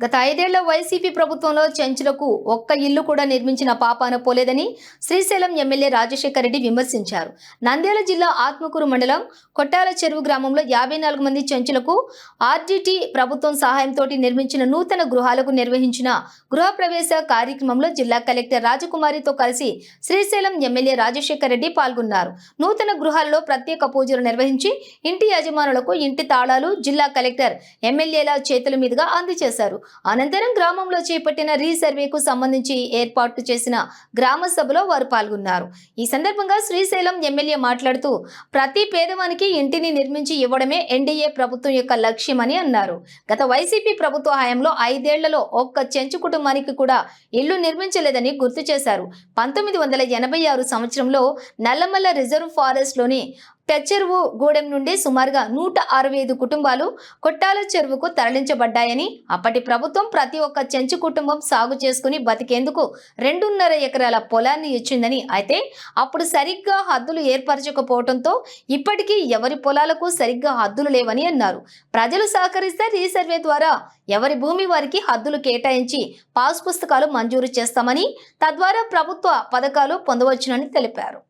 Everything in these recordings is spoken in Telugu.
గత ఐదేళ్ళ వైసీపీ ప్రభుత్వంలో చెంచులకు ఒక్క ఇల్లు కూడా నిర్మించిన పాపాన పోలేదని శ్రీశైలం ఎమ్మెల్యే రాజశేఖర రెడ్డి విమర్శించారు. నంద్యాల జిల్లా ఆత్మకూరు మండలం కొట్టాల చెరువు గ్రామంలో యాభై నాలుగు మంది చెంచులకు ఆర్డీటీ ప్రభుత్వం సహాయంతో నిర్మించిన నూతన గృహాలకు నిర్వహించిన గృహప్రవేశ కార్యక్రమంలో జిల్లా కలెక్టర్ రాజకుమారితో కలిసి శ్రీశైలం ఎమ్మెల్యే రాజశేఖర్ రెడ్డి పాల్గొన్నారు. నూతన గృహాల్లో ప్రత్యేక పూజలు నిర్వహించి ఇంటి యజమానులకు ఇంటి తాళాలు జిల్లా కలెక్టర్ ఎమ్మెల్యేల చేతుల మీదుగా అందజేశారు. అనంతరం గ్రామంలో చేపట్టిన రీసర్వేకు సంబంధించి ఏర్పాటు చేసిన గ్రామ సభలో వారు పాల్గొన్నారు. ఈ సందర్భంగా శ్రీశైలం ఎమ్మెల్యే మాట్లాడుతూ ప్రతి పేదవానికి ఇంటిని నిర్మించి ఇవ్వడమే ఎన్డీఏ ప్రభుత్వం యొక్క లక్ష్యమని అన్నారు. గత వైసీపీ ప్రభుత్వ హయాంలో ఐదేళ్ళలో ఒక్క చెంచు కుటుంబానికి కూడా ఇల్లు నిర్మించలేదని గుర్తు చేశారు. పంతొమ్మిది వందల ఎనభై ఆరు సంవత్సరంలో నల్లమల్ల రిజర్వ్ ఫారెస్ట్లోని పెచ్చెరువు గూడెం నుండి సుమారుగా నూట అరవై ఐదు కుటుంబాలు కొట్టాల చెరువుకు తరలించబడ్డాయని అప్పటి ప్రభుత్వం ప్రతి ఒక్క చెంచు కుటుంబం సాగు చేసుకుని బతికేందుకు రెండున్నర ఎకరాల పొలాన్ని ఇచ్చిందని అయితే అప్పుడు సరిగ్గా హద్దులు ఏర్పరచకపోవడంతో ఇప్పటికీ ఎవరి పొలాలకు సరిగ్గా హద్దులు లేవని అన్నారు. ప్రజలు సహకరిస్తే రీసర్వే ద్వారా ఎవరి భూమి వారికి హద్దులు కేటాయించి పాస్ పుస్తకాలు మంజూరు చేస్తామని తద్వారా ప్రభుత్వ పథకాలు పొందవచ్చునని తెలిపారు.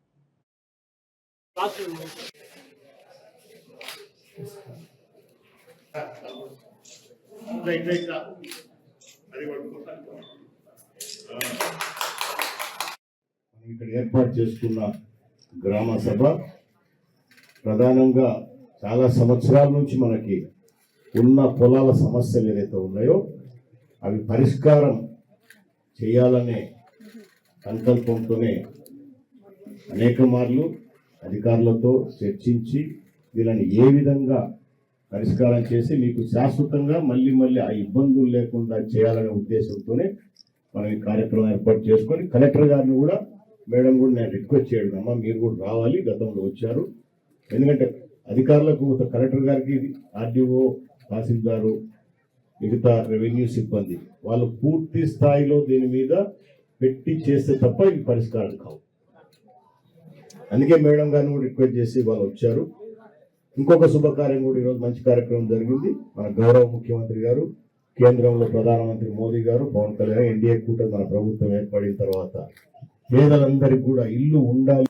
ఇక్కడ ఏర్పాటు చేసుకున్న గ్రామ సభ ప్రధానంగా చాలా సంవత్సరాల నుంచి మనకి ఉన్న పొలాల సమస్యలు ఏదైతే ఉన్నాయో అవి పరిష్కారం చేయాలనే సంకల్పంతోనే అనేక మార్లు అధికారులతో చర్చించి వీళ్ళని ఏ విధంగా పరిష్కారం చేసి మీకు శాశ్వతంగా మళ్ళీ మళ్ళీ ఆ ఇబ్బందులు లేకుండా చేయాలనే ఉద్దేశంతోనే మనం ఈ కార్యక్రమం ఏర్పాటు చేసుకొని కలెక్టర్ గారిని కూడా మేడం కూడా నేను రిక్వెస్ట్ చేయడం అమ్మా మీరు కూడా రావాలి గతంలో వచ్చారు. ఎందుకంటే అధికారులకు కలెక్టర్ గారికి ఆర్డీఓ తహసీల్దారు మిగతా రెవెన్యూ సిబ్బంది వాళ్ళు పూర్తి స్థాయిలో దీని మీద పెట్టి చేస్తే తప్ప ఇవి పరిష్కారం కావు. అందుకే మేడం గారిని కూడా రిక్వెస్ట్ చేసి వాళ్ళు వచ్చారు. ఇంకొక శుభకార్యం కూడా ఈరోజు మంచి కార్యక్రమం జరిగింది. మన గౌరవ ముఖ్యమంత్రి గారు కేంద్రంలో ప్రధానమంత్రి మోదీ గారు పవన్ కళ్యాణ్ ఎన్డీఏ కూటమి మన ప్రభుత్వం ఏర్పడిన తర్వాత పేదలందరికీ కూడా ఇల్లు ఉండాలి.